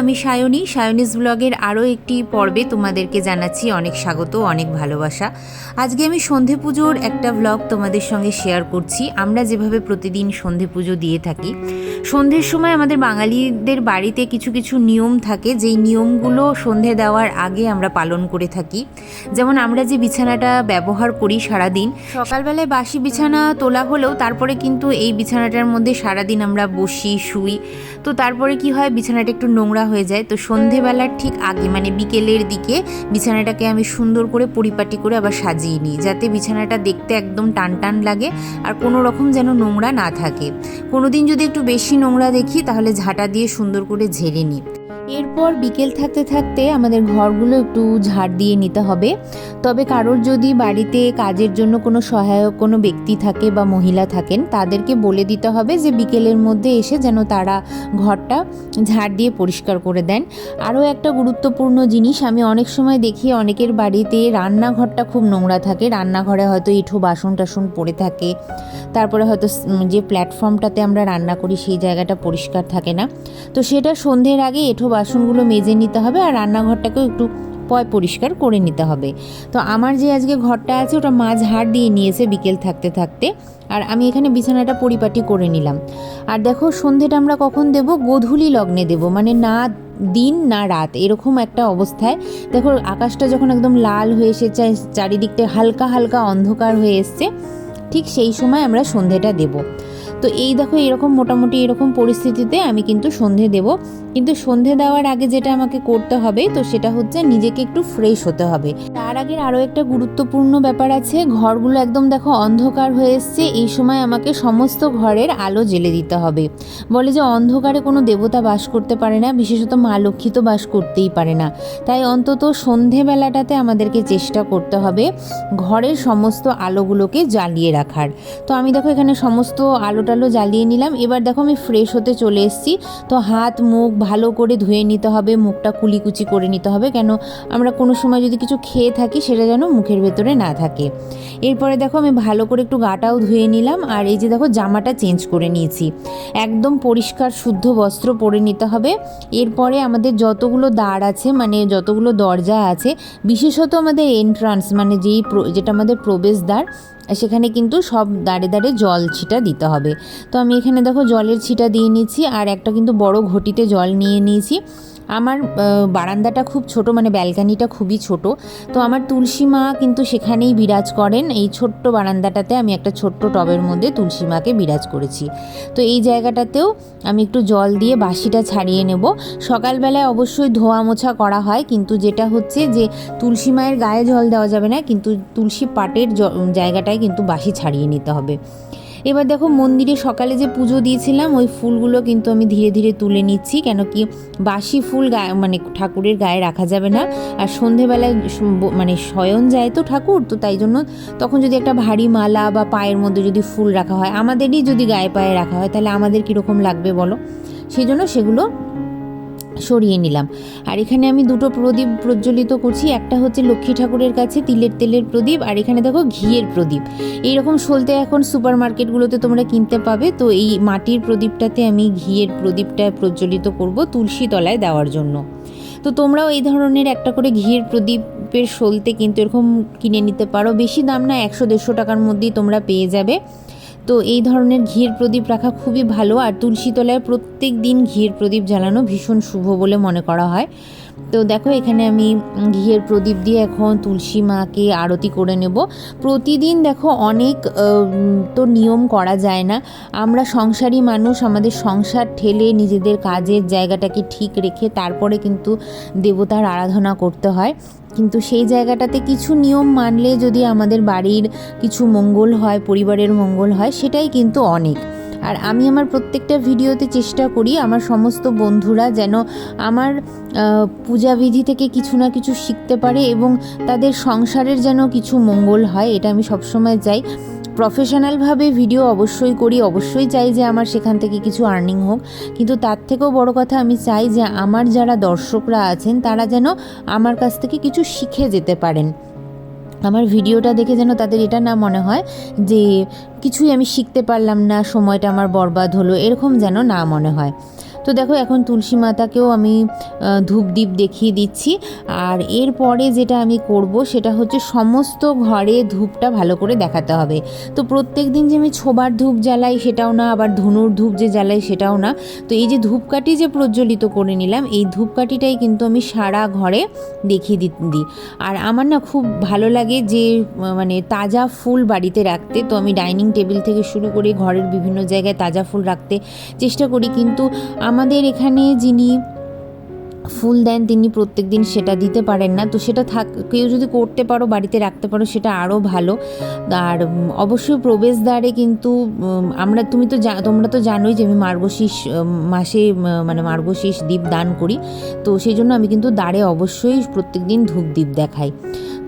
আমি সায়নী সায়নিস ব্লগের আরও একটি পর্বে তোমাদেরকে জানাচ্ছি অনেক স্বাগত, অনেক ভালোবাসা। আজকে আমি সন্ধে পুজোর একটা ব্লগ তোমাদের সঙ্গে শেয়ার করছি। আমরা যেভাবে প্রতিদিন সন্ধে পুজো দিয়ে থাকি, সন্ধ্যের সময় আমাদের বাঙালিদের বাড়িতে কিছু কিছু নিয়ম থাকে, যেই নিয়মগুলো সন্ধে দেওয়ার আগে আমরা পালন করে থাকি। যেমন আমরা যে বিছানাটা ব্যবহার করি সারাদিন, সকালবেলায় বাসি বিছানা তোলা হলেও তারপরে কিন্তু এই বিছানাটার মধ্যে সারাদিন আমরা বসি, শুই। তো তারপরে কি হয়, বিছানাটা একটু নোংরা হয়ে যায়। তো সন্ধেবেলার ঠিক আগে মানে বিকেলের দিকে বিছানাটাকে আমি সুন্দর করে পরিপাটি করে আবার সাজিয়ে নিই। যাতে বিছানাটা দেখতে একদম টান টান লাগে আর কোনো রকম যেন নোংরা না থাকে। কোনোদিন যদি একটু বেশি নোংরা দেখি, তাহলে ঝাঁটা দিয়ে সুন্দর করে ঝেড়ে নিই। এরপর বিকেল থাকতে থাকতে আমাদের ঘরগুলো একটু ঝাড় দিয়ে নিতে হবে। তবে কারোর যদি বাড়িতে কাজের জন্য কোনো সহায়ক কোনো ব্যক্তি থাকে বা মহিলা থাকেন, তাদেরকে বলে দিতে হবে যে বিকেলের মধ্যে এসে যেন তারা ঘরটা ঝাড় দিয়ে পরিষ্কার করে দেন। আরও একটা গুরুত্বপূর্ণ জিনিস, আমি অনেক সময় দেখি অনেকের বাড়িতে রান্নাঘরটা খুব নোংরা থাকে। রান্নাঘরে হয়তো এঁঠো বাসন টাসন পড়ে থাকে। তারপরে হয়তো যে প্ল্যাটফর্মটাতে আমরা রান্না করি, সেই জায়গাটা পরিষ্কার থাকে না। তো সেটা সন্ধ্যের আগে এঁঠো বাসনগুলো মেজে নিতে হবে আর রান্নাঘরটাকেও একটু পয় পরিষ্কার করে নিতে হবে। তো আমার যে আজকে ঘরটা আছে ওটা মা ঝাড় দিয়ে নিয়েছে বিকেল থাকতে থাকতে। আর আমি এখানে বিছানাটা পরিপাটি করে নিলাম। আর দেখো সন্ধেটা আমরা কখন দেব? গোধূলি লগ্নে দেব। মানে না দিন না রাত। এরকম একটা অবস্থায়। দেখো আকাশটা যখন একদম লাল হয়ে এসেছে, চারিদিকটা হালকা হালকা অন্ধকার হয়ে এসছে, ঠিক সেই সময় আমরা সন্ধেটা দেব। তো এই দেখো এরকম মোটামুটি এরকম পরিস্থিতিতে আমি কিন্তু সন্ধে দেব। কিন্তু সন্ধে দেওয়ার আগে যেটা আমাকে করতে হবে, তো সেটা হচ্ছে নিজেকে একটু ফ্রেশ হতে হবে। তার আগে আরও একটা গুরুত্বপূর্ণ ব্যাপার আছে, ঘরগুলো একদম দেখো অন্ধকার হয়ে এসছে, এই সময় আমাকে সমস্ত ঘরের আলো জ্বেলে দিতে হবে। বলে যে অন্ধকারে কোনো দেবতা বাস করতে পারে না, বিশেষত মা লক্ষ্মী তো বাস করতেই পারে না। তাই অন্তত সন্ধেবেলাটাতে আমাদেরকে চেষ্টা করতে হবে ঘরের সমস্ত আলোগুলোকে জ্বালিয়ে রাখার। তো আমি দেখো এখানে সমস্ত আলো টালো জ্বালিয়ে নিলাম, এবার দেখো আমি ফ্রেশ হতে চলে এসেছি। তো হাত, মুখ ভালো করে ধুয়ে নিতে হবে, মুখটা কুলিকুচি করে নিতে হবে। কেন? আমরা কোনো সময় যদি কিছু খেয়ে থাকি, সেটা যেন মুখের ভেতরে না থাকে। এরপরে দেখো, আমি ভালো করে একটু গাটাও ধুয়ে নিলাম। আর এই যে দেখো, জামাটা চেঞ্জ করে নিয়েছি। একদম পরিষ্কার, শুদ্ধ বস্ত্র পরে নিতে হবে। এরপরে আমাদের যতগুলো দ্বার আছে মানে যতগুলো দরজা আছে, বিশেষত আমাদের এন্ট্রান্স মানে যেই যেটা আমাদের প্রবেশদ্বার সেখানে কিন্তু সব দাঁড়ে দাঁড়ে জল ছিটা দিতে হবে। তো আমি এখানে দেখো জলের ছিটা দিয়ে নিয়েছি আর একটা কিন্তু বড় ঘটিতে জল নিয়ে নিয়েছি। আমার বারান্দাটা খুব ছোট মানে ব্যালকানিটা খুবই ছোট। তো আমার তুলসী মা কিন্তু সেখানেই বিরাজ করেন। এই ছোট্ট বারান্দাটাতে আমি একটা ছোট্ট টবের মধ্যে তুলসী মাকে বিরাজ করেছি। তো এই জায়গাটাতেও আমি একটু জল দিয়ে বাসিটা ছাড়িয়ে নেব। সকালবেলায় অবশ্যই ধোয়া মোছা করা হয়, কিন্তু যেটা হচ্ছে যে তুলসী মায়ের গায়ে জল দেওয়া যাবে না, কিন্তু তুলসী পাটের জায়গাটায় কিন্তু বাসি ছাড়িয়ে নিতে হবে। এবার দেখো মন্দিরে সকালে যে পুজো দিয়েছিলাম, ওই ফুলগুলো কিন্তু আমি ধীরে ধীরে তুলে নিচ্ছি, কেন কি বাসি ফুল গায়ে মানে ঠাকুরের গায়ে রাখা যাবে না। আর সন্ধেবেলায় মানে শয়ন যায় তো ঠাকুর, তো তাই জন্য তখন যদি একটা ভারী মালা বা পায়ের মধ্যে যদি ফুল রাখা হয়, আমাদেরই যদি গায়ে পায়ে রাখা হয়, তাহলে আমাদের কীরকম লাগবে বলো? সেই জন্য সেগুলো সরিয়ে নিলাম। আর এখানে আমি দুটো প্রদীপ প্রজ্বলিত করছি। একটা হচ্ছে লক্ষ্মী ঠাকুরের কাছে তিলের তেলের প্রদীপ, আর এখানে দেখো ঘিয়ের প্রদীপ। এইরকম সলতে এখন সুপার মার্কেটগুলোতে তোমরা কিনতে পাবে। তো এই মাটির প্রদীপটাতে আমি ঘিয়ের প্রদীপটা প্রজ্বলিত করব তুলসী তলায় দেওয়ার জন্য। তো তোমরাও এই ধরনের একটা করে ঘিয়ের প্রদীপের সলতে কিন্তু এরকম কিনে নিতে পারো। বেশি দাম না, একশো দেড়শো টাকার মধ্যেই তোমরা পেয়ে যাবে। তো এই ধরনের ঘিয়ের প্রদীপ রাখা খুবই ভালো, আর তুলসী তলায় প্রত্যেক দিন ঘিয়ের প্রদীপ জ্বালানো ভীষণ শুভ বলে মনে করা হয়। তো দেখো, এখানে আমি ঘিয়ের প্রদীপ দিয়ে এখন তুলসী মাকে আরতি করে নেব। প্রতিদিন দেখো, অনেক তো নিয়ম করা যায় না। আমরা সংসারী মানুষ, আমাদের সংসার ঠেলে নিজেদের কাজের জায়গাটাকে ঠিক রেখে তারপরে কিন্তু দেবতার আরাধনা করতে হয়। কিন্তু সেই জায়গাটাতে কিছু নিয়ম মানলে যদি আমাদের বাড়ির কিছু মঙ্গল হয়, পরিবারের মঙ্গল হয়, সেটাই কিন্তু অনেক। আর আমি আমার প্রত্যেকটা ভিডিওতে চেষ্টা করি আমার সমস্ত বন্ধুরা যেন আমার পূজাবিধি থেকে কিছু না কিছু শিখতে পারে এবং তাদের সংসারের যেন কিছু মঙ্গল হয়, এটা আমি সবসময় চাই। প্রফেশনালভাবে ভিডিও অবশ্যই করি, অবশ্যই চাই যে আমার সেখান থেকে কিছু আর্নিং হোক। কিন্তু তার থেকেও বড় কথা আমি চাই যে আমার যারা দর্শকরা আছেন, তারা যেন আমার কাছ থেকে কিছু শিখে যেতে পারেন। আমার ভিডিওটা দেখে যেন তাদের এটা না মনে হয় যে কিছুই আমি শিখতে পারলাম না, সময়টা আমার বরবাদ হলো, এরকম যেন না মনে হয়। তো দেখো, এখন তুলসী মাতাকেও আমি ধূপ দ্বীপ দেখিয়ে দিচ্ছি। আর এরপরে যেটা আমি করব, সেটা হচ্ছে সমস্ত ঘরে ধূপটা ভালো করে দেখাতে হবে। তো প্রত্যেক দিন যে আমি ছোবার ধূপ জ্বালাই, সেটাও না, আবার ধনুর ধূপ যে জ্বালাই, সেটাও না। তো এই যে ধূপকাঠি যে প্রজ্বলিত করে নিলাম, এই ধূপকাঠিটাই কিন্তু আমি সারা ঘরে দেখিয়ে দিই। আর আমার না খুব ভালো লাগে যে মানে তাজা ফুল বাড়িতে রাখতে। তো আমি ডাইনিং টেবিল থেকে শুরু করে ঘরের বিভিন্ন জায়গায় তাজা ফুল রাখতে চেষ্টা করি। কিন্তু আমাদের এখানে যিনি ফুল দেন, তিনি প্রত্যেক দিন সেটা দিতে পারেন না। তো সেটা থাক, কেউ যদি করতে পারো, বাড়িতে রাখতে পারো, সেটা আরও ভালো। আর অবশ্যই প্রবেশদ্বারে কিন্তু আমরা, তুমি তো তোমরা তো জানোই যে আমি মার্গশীষ মাসে মানে মার্গশীষ দ্বীপ দান করি। তো সেই জন্য আমি কিন্তু দ্বারে অবশ্যই প্রত্যেক দিন ধূপ দেখাই।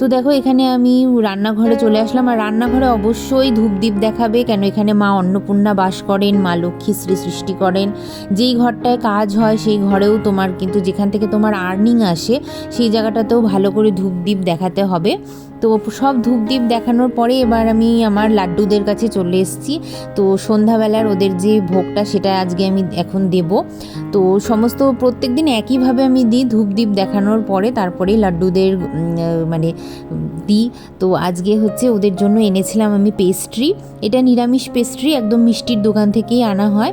তো দেখো, এখানে আমি রান্নাঘরে চলে আসলাম। আর রান্নাঘরে অবশ্যই ধূপদীপ দেখাবে, কেন এখানে মা অন্নপূর্ণা বাস করেন, মা লক্ষ্মী শ্রী সৃষ্টি করেন। যেই ঘরটায় কাজ হয়, সেই ঘরেও তোমার কিন্তু যেখান থেকে তোমার আর্নিং আসে, সেই জায়গাটাতেও ভালো করে ধূপদীপ দেখাতে হবে। তো সব ধূপ দ্বীপ দেখানোর পরে এবার আমি আমার লাড্ডুদের কাছে চলে এসেছি। তো সন্ধ্যাবেলার ওদের যে ভোগটা সেটা আজকে আমি এখন দেব। তো সমস্ত প্রত্যেক দিন একইভাবে আমি দিই ধূপ দ্বীপ দেখানোর পরে তারপরেই লাড্ডুদের মানে দিই। তো আজকে হচ্ছে ওদের জন্য এনেছিলাম আমি পেস্ট্রি। এটা নিরামিষ পেস্ট্রি, একদম মিষ্টির দোকান থেকেই আনা হয়।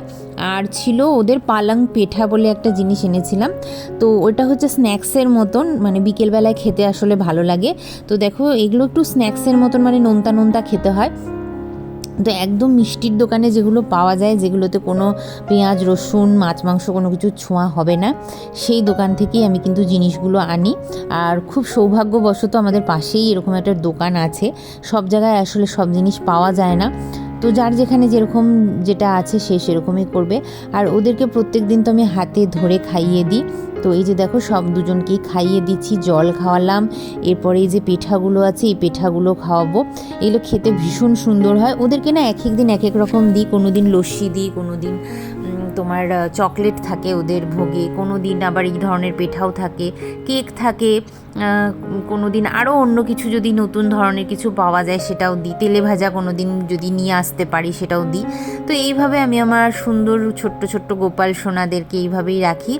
আর ছিল ওদের পালাং পেঠা বলে একটা জিনিস এনেছিলাম। তো ওটা হচ্ছে স্ন্যাক্সের মতন মানে বিকেলবেলায় খেতে আসলে ভালো লাগে। তো দেখো এগুলো একটু স্ন্যাক্সের মতন মানে নোনতা নোনতা খেতে হয়। তো একদম মিষ্টির দোকানে যেগুলো পাওয়া যায়, যেগুলোতে কোনো পেঁয়াজ, রসুন, মাছ, মাংস কোনো কিছু ছোঁয়া হবে না, সেই দোকান থেকেই আমি কিন্তু জিনিসগুলো আনি। আর খুব সৌভাগ্যবশত আমাদের পাশেই এরকম একটা দোকান আছে। সব জায়গায় আসলে সব জিনিস পাওয়া যায় না। তো যার যেখানে যেরকম যেটা আছে সে সেরকমই করবে। আর ওদেরকে প্রত্যেক দিন তো আমি হাতে ধরে খাইয়ে দিই। তো এই যে দেখো, সব দুজনকেই খাইয়ে দিচ্ছি, জল খাওয়ালাম। এরপরে এই যে পিঠাগুলো আছে, এই পিঠাগুলো খাওয়াবো। এগুলো খেতে ভীষণ সুন্দর হয়। ওদেরকে না এক এক দিন এক এক রকম দিই। কোনো দিন লস্যি দিই কোনো দিন তোমার চকলেট থাকে ওদের ভোগে। কোনো দিন আবার এই ধরনের পেঠাও থাকে, কেক থাকে। কোনো দিন আরও অন্য কিছু যদি নতুন ধরনের কিছু পাওয়া যায়, সেটাও দিই। তেলে ভাজা কোনো দিন যদি নিয়ে আসতে পারি, সেটাও দিই। তো এইভাবে আমি আমার সুন্দর ছোট্ট ছোট্ট গোপাল সোনাদেরকে এইভাবেই রাখি।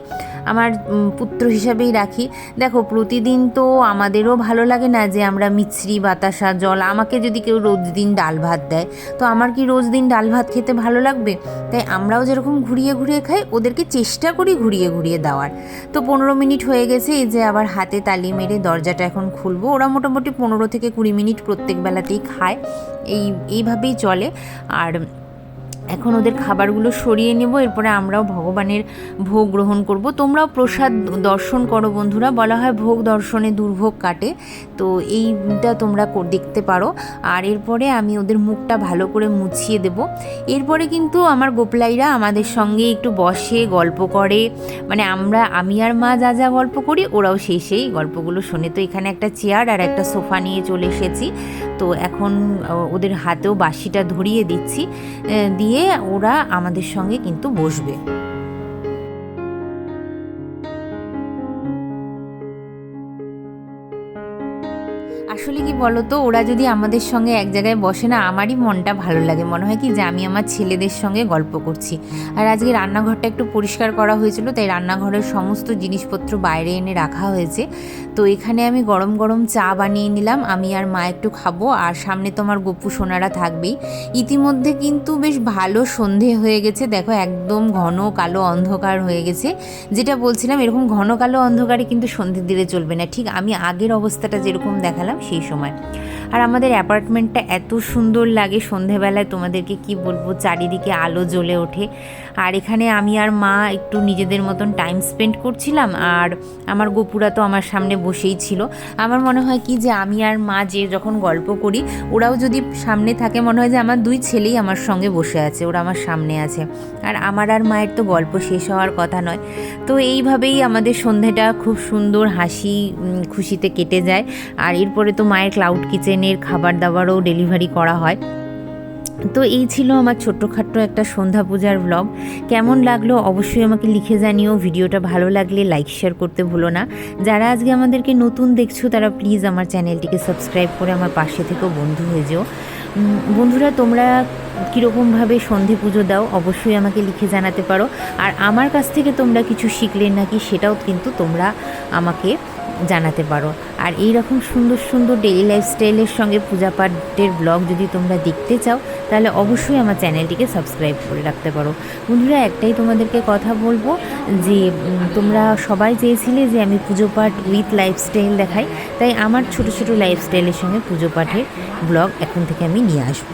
আমার পুত্র হিসাবেই রাখি। দেখো, প্রতিদিন তো আমাদেরও ভালো লাগে না যে আমরা মিছরি, বাতাসা, জল, আমাকে যদি কেউ রোজ দিন ডাল ভাত দেয়, তো আমার কি রোজ দিন ডাল ভাত খেতে ভালো লাগবে? তাই আমরাও যেরকম ঘুরিয়ে ঘুরিয়ে খাই, ওদেরকে চেষ্টা করি ঘুরিয়ে ঘুরিয়ে দেওয়ার। তো পনেরো মিনিট হয়ে গেছে, এই যে আবার হাতে তালি মেরে দরজাটা এখন খুলবো। ওরা মোটামুটি পনেরো থেকে কুড়ি মিনিট প্রত্যেক বেলাতেই খায়। এই, এইভাবেই চলে। আর এখন ওদের খাবারগুলো সরিয়ে নেব, এরপরে আমরাও ভগবানের ভোগ গ্রহণ করব। তোমরাও প্রসাদ দর্শন করো বন্ধুরা, বলা হয় ভোগ দর্শনে দুর্ভোগ কাটে, তো এইটা তোমরা দেখতে পারো। আর এরপরে আমি ওদের মুখটা ভালো করে মুছিয়ে দেব। এরপরে কিন্তু আমার গোপলাইরা আমাদের সঙ্গে একটু বসে গল্প করে মানে আমরা, আমি আর মা যা যা গল্প করি, ওরাও সেই সেই গল্পগুলো শোনে। তো এখানে একটা চেয়ার আর একটা সোফা নিয়ে চলে এসেছি। তো এখন ওদের হাতেও বাসিটা ধরিয়ে দিচ্ছি। দিয়ে ওরা আমাদের সঙ্গে কিন্তু বসবে। কি বলতো, ওরা যদি আমাদের সঙ্গে এক জায়গায় বসে না, আমারই মনটা ভালো লাগে। মনে হয় কি যে আমি আমার ছেলেদের সঙ্গে গল্প করছি। আর আজকে রান্নাঘরটা একটু পরিষ্কার করা হয়েছিল, তাই রান্নাঘরের সমস্ত জিনিসপত্র বাইরে এনে রাখা হয়েছে। তো এখানে আমি গরম গরম চা বানিয়ে নিলাম, আমি আর মা একটু খাব, আর সামনে তো আমার গপু সোনারা থাকবেই। ইতিমধ্যে কিন্তু বেশ ভালো সন্ধে হয়ে গেছে, দেখো একদম ঘন কালো অন্ধকার হয়ে গেছে। যেটা বলছিলাম, এরকম ঘন কালো অন্ধকারে কিন্তু সন্ধে দিলে চলবে না। ঠিক আমি আগের অবস্থাটা যেরকম দেখালাম, সেই সময়। আর আমাদের অ্যাপার্টমেন্টটা এত সুন্দর লাগে সন্ধেবেলায় তোমাদেরকে কি বলব? চারিদিকে আলো জ্বলে ওঠে। আর এখানে আমি আর মা একটু নিজেদের মতন টাইম স্পেন্ড করছিলাম, আর আমার গোপুরা তো আমার সামনে বসেই ছিল। আমার মনে হয় কি যে আমি আর মা যে যখন গল্প করি, ওরাও যদি সামনে থাকে, মনে হয় যে আমার দুই ছেলেই আমার সঙ্গে বসে আছে, ওরা আমার সামনে আছে। আর আমার আর মায়ের তো গল্প শেষ হওয়ার কথা নয়। তো এইভাবেই আমাদের সন্ধেটা খুব সুন্দর হাসি খুশিতে কেটে যায়। আর এরপরে তো মায়ের ক্লাউড কিচেনের খাবার দাবারও ডেলিভারি করা হয়। তো এই ছিল আমার ছোট্টখাট্ট একটা সন্ধ্যা পূজার ব্লগ কেমন লাগল অবশ্যই আমাকে লিখে জানিও, ভিডিওটা ভালো লাগলে লাইক শেয়ার করতে ভুলো না। যারা আজকে আমাদেরকে নতুন দেখছ, তারা প্লিজ আমার চ্যানেলটিকে সাবস্ক্রাইব করে আমার পাশে থেকেও বন্ধু হয়ে যেও। বন্ধুরা, তোমরা কীরকমভাবে সন্ধে পুজো দাও, অবশ্যই আমাকে লিখে জানাতে পারো। আর আমার কাছ থেকে তোমরা কিছু শিখলে নাকি, সেটাও কিন্তু তোমরা আমাকে জানাতে পারো। আর এই রকম সুন্দর সুন্দর ডেইলি লাইফস্টাইলের সঙ্গে পূজা পাঠের ব্লগ যদি তোমরা দেখতে চাও, তাহলে অবশ্যই আমার চ্যানেলটিকে সাবস্ক্রাইব করে রাখতে পারো। বন্ধুরা, একটাই তোমাদেরকে কথা বলব যে তোমরা সবাই চেয়েছিলে যে আমি পুজো পাঠ উইথ লাইফস্টাইল দেখাই, তাই আমার ছোট ছোট লাইফস্টাইলের সঙ্গে পুজো পাঠের ব্লগ এখন থেকে আমি নিয়ে আসব।